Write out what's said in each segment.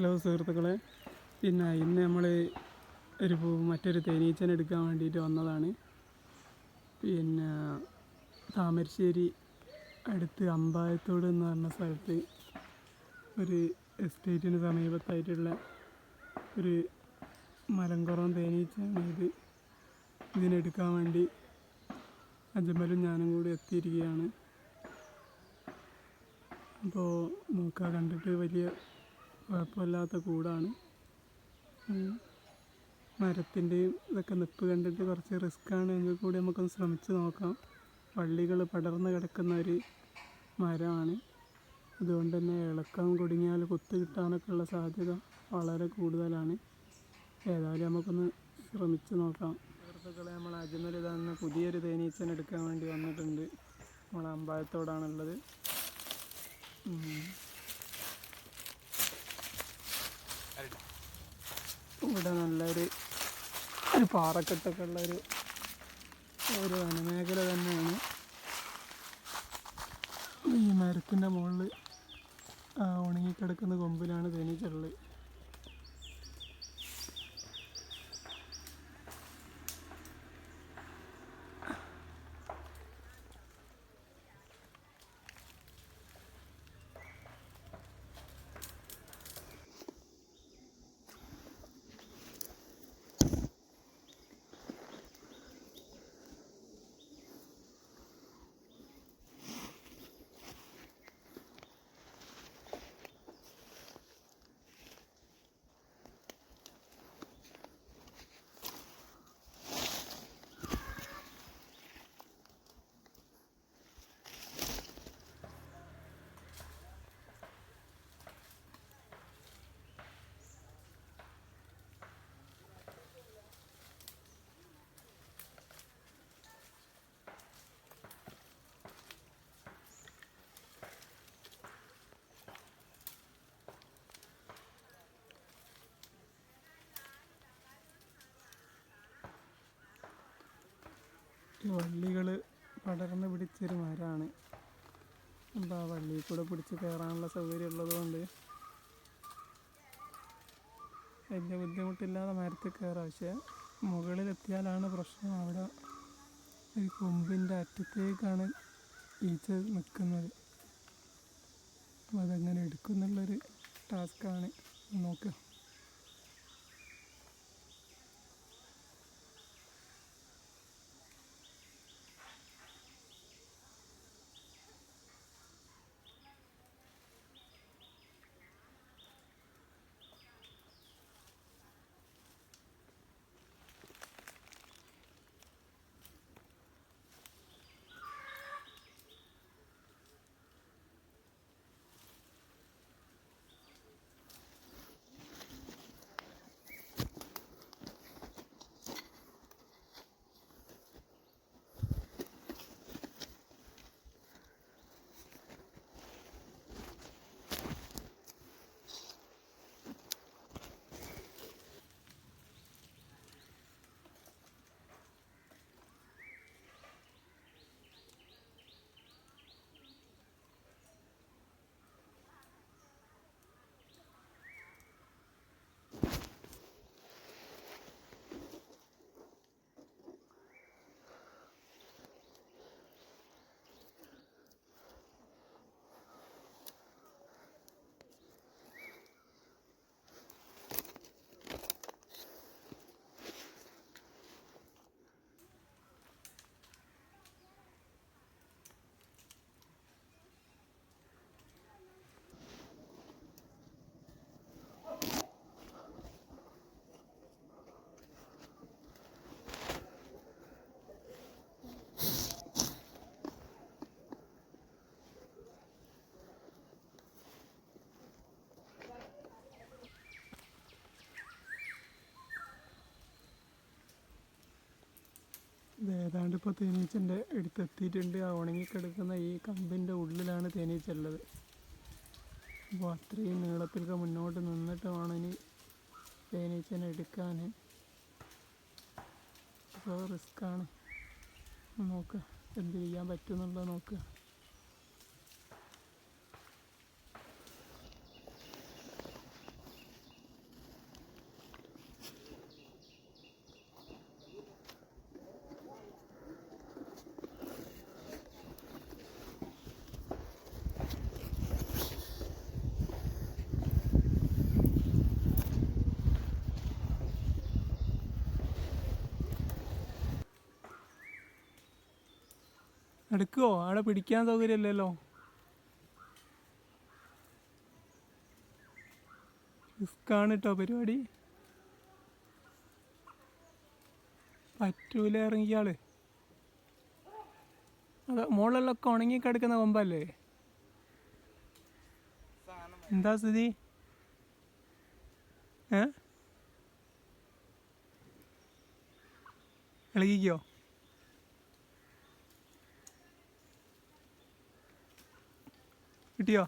Hello സുഹൃത്തുക്കളെ. പിന്നെ ഇന്ന് നമ്മൾ ഒരു മറ്റൊരു തേനീച്ചനെ എടുക്കാൻ വേണ്ടിയിട്ട് വന്നതാണ്. പിന്നെ താമരശ്ശേരി അടുത്ത് അമ്പായത്തോട് എന്ന് പറഞ്ഞ സ്ഥലത്ത് ഒരു എസ്റ്റേറ്റിന് സമീപത്തായിട്ടുള്ള ഒരു മലങ്കുറം തേനീച്ചയാണ് ഇത്. ഇതിനെടുക്കാൻ വേണ്ടി അജമലും ഞാനും കൂടി എത്തിയിരിക്കുകയാണ്. അപ്പോൾ നോക്കുക കണ്ടിട്ട് വലിയ കുഴപ്പമില്ലാത്ത കൂടാണ്. മരത്തിന്റെയും ഇതൊക്കെ നിപ്പ് കണ്ടിട്ട് കുറച്ച് റിസ്ക്കാണ് എങ്കിൽ കൂടി നമുക്കൊന്ന് ശ്രമിച്ച് നോക്കാം. വള്ളികൾ പടർന്ന് കിടക്കുന്ന ഒരു മരമാണ്. അതുകൊണ്ട് തന്നെ ഇളക്കം കുടുങ്ങിയാൽ കുത്ത് കിട്ടാനൊക്കെ ഉള്ള സാധ്യത വളരെ കൂടുതലാണ്. ഏതായാലും നമുക്കൊന്ന് ശ്രമിച്ച് നോക്കാം. സുഹൃത്തുക്കളെ നമ്മൾ അജ്മൽ തന്നെ പുതിയൊരു തേനീച്ചൻ എടുക്കാൻ വേണ്ടി വന്നിട്ടുണ്ട്. നമ്മൾ അമ്പായത്തോടാണുള്ളത്. ഇവിടെ നല്ലൊരു ഒരു പാറക്കെട്ടൊക്കെ ഉള്ളൊരു ഒരു വനമേഖല തന്നെയാണ്. ഈ മരത്തിന്റെ മുകളിൽ ഉണങ്ങിക്കിടക്കുന്ന കൊമ്പിലാണ് തേനീച്ചുള്ളത് വള്ളികൾ പടർന്ന് പിടിച്ചൊരു മരമാണ് അപ്പോൾ ആ വള്ളിയിൽ കൂടെ പിടിച്ച് കയറാനുള്ള സൗകര്യം ഉള്ളതുകൊണ്ട് വലിയ ബുദ്ധിമുട്ടില്ലാതെ മരത്തിൽ കയറാം. പക്ഷേ മുകളിലെത്തിയാലാണ് പ്രശ്നം. അവിടെ ഈ കൊമ്പിന്റെ അറ്റത്തേക്കാണ് ഈച്ച നിൽക്കുന്നത്. അപ്പോൾ അതെങ്ങനെ എടുക്കുന്നുള്ളൊരു ടാസ്ക്കാണ്. നോക്കുക ഏതാണ്ട് ഇപ്പോൾ തേനീച്ചന്റെ അടുത്തെത്തിയിട്ടുണ്ട്. ആ ഉണങ്ങിക്കിടക്കുന്ന ഈ കമ്പിന്റെ ഉള്ളിലാണ് തേനീച്ച ഉള്ളത് അപ്പോൾ അത്രയും നീളത്തിലൊക്കെ മുന്നോട്ട് നിന്നിട്ട് വേണം ഇനി തേനീച്ചനെ എടുക്കാൻ അപ്പോൾ റിസ്ക്കാണ്. നോക്കുക എന്ത് ചെയ്യാൻ പറ്റുമെന്നുള്ളത് നോക്കുക എടുക്കുവോ? അവിടെ പിടിക്കാൻ സൗകര്യമില്ലല്ലോ. റിസ്ക്കാണ് കേട്ടോ പരിപാടി. പറ്റൂല ഇറങ്ങിയാൾ. അത് മുകളിലൊക്കെ ഉണങ്ങി കിടക്കുന്ന കൊമ്പല്ലേ? എന്താ സ്ഥിതി? ഏ? ഇളകിക്കോ? കിട്ടിയോ?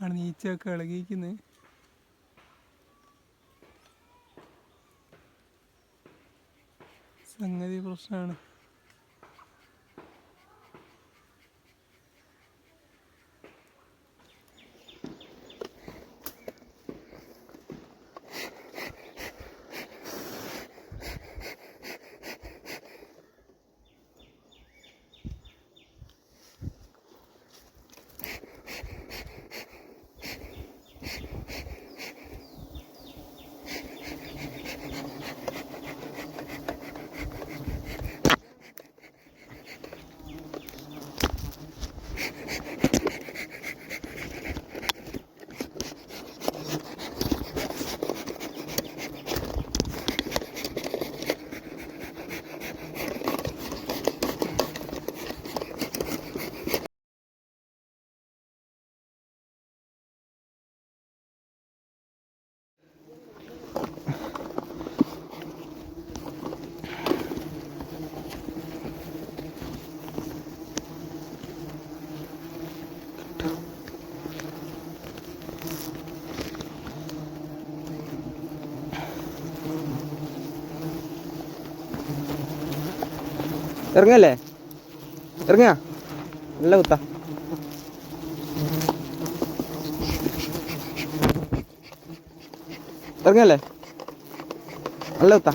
ആണ് നീച്ചയൊക്കെ ഇളകിയിരിക്കുന്നത് സംഗതി പ്രശ്നമാണ് ഇറങ്ങല്ലേ? ഇറങ്ങ? നല്ല കുത്ത. ഇറങ്ങല്ലേ? നല്ല കുത്താ.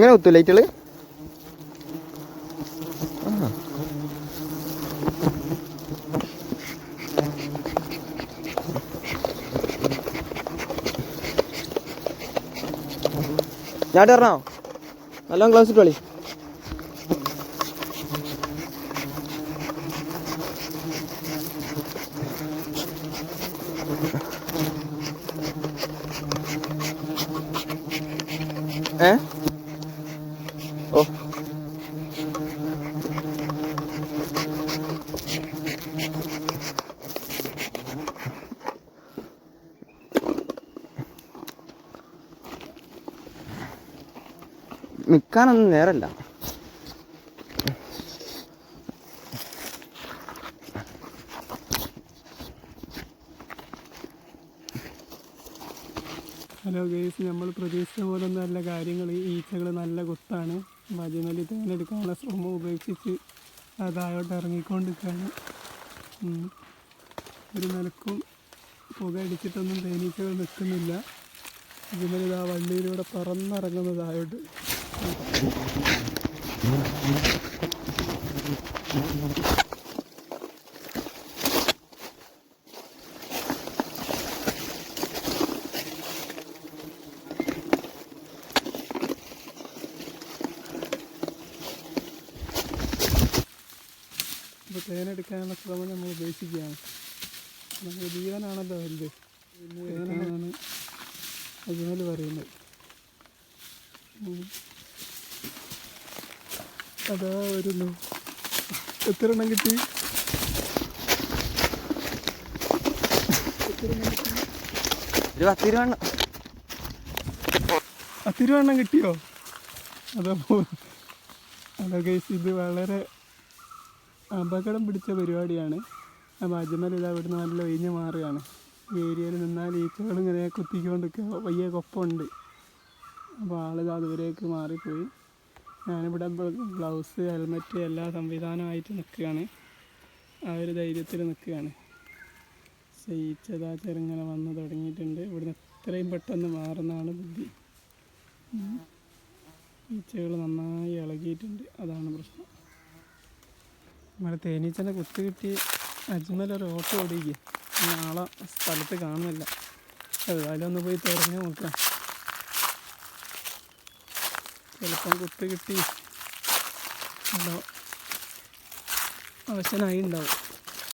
ഇങ്ങനെ കുത്തു ലൈറ്റുകൾ ഞാൻ ഇറങ്ങോ നല്ല ഗ്ലൗസ് ഇട്ട് കളി ഏ ഓ. നിൽക്കാനൊന്നും നേരല്ല. ഹലോ ഗേസ് നമ്മൾ പ്രതീക്ഷിച്ച പോലെ നല്ല കാര്യങ്ങൾ. ഈച്ചകൾ നല്ല കൊത്താണ്. മജുമലി തേനെടുക്കാനുള്ള ശ്രമം ഉപേക്ഷിച്ച് താഴോട്ട് ഇറങ്ങിക്കൊണ്ടിരിക്കുകയാണ്. ഒരു നിലക്കും പുക അടിച്ചിട്ടൊന്നും തേനീച്ചകൾ നിൽക്കുന്നില്ല. മജുമലി ആ വള്ളിയിലൂടെ പറന്നിറങ്ങുന്നത് താഴോട്ട്. അപ്പോൾ തേനെടുക്കാനുള്ള ശ്രമം നമ്മൾ ഉപേക്ഷിക്കുകയാണ് നമുക്ക് ജീവനാണല്ലോ വലുത് തേനാണ് അജ്മൽ പറയുന്നത്. അതാ വരുന്നു എത്ര എണ്ണം കിട്ടി? ഒരു പത്ത് രൂപ അത്തിരുവണ്ണം കിട്ടിയോ? അതോ അതൊക്കെ ഇത് വളരെ അപകടം പിടിച്ച പരിപാടിയാണ്. അപ്പോൾ അജ്മൽ ഇത് അവിടുന്ന് നല്ല ഒഴിഞ്ഞ് മാറുകയാണ്. ഈ ഏരിയയിൽ നിന്നാൽ ഈച്ചകൾ ഇങ്ങനെ കുത്തിക്കൊണ്ടിരിക്കുക. വയ്യ കൊപ്പമുണ്ട്. അപ്പോൾ ആളിത് അതുവരേക്ക് മാറിപ്പോയി. ഞാനിവിടെ ഗ്ലൗസ് ഹെൽമെറ്റ് എല്ലാ സംവിധാനമായിട്ട് നിൽക്കുകയാണ്. ആ ഒരു ധൈര്യത്തിൽ നിൽക്കുകയാണ്. ഈച്ചതാ ചെറുങ്ങനെ വന്ന് തുടങ്ങിയിട്ടുണ്ട്. ഇവിടുന്ന് എത്രയും പെട്ടെന്ന് മാറുന്നതാണ് ബുദ്ധി. ഈച്ചകൾ നന്നായി ഇളകിയിട്ടുണ്ട് അതാണ് പ്രശ്നം നമ്മുടെ തേനീച്ചനെ കുത്തി കിട്ടി അജ്മലൊരു ഓട്ടോ ഓടിക്കുക നാളെ സ്ഥലത്ത് കാണുന്നില്ല. ഏതായാലും ഒന്ന് പോയി തിരഞ്ഞു നോക്കാം. ചിലപ്പം കുത്ത് കിട്ടി. അവശനായി ഉണ്ടാവും.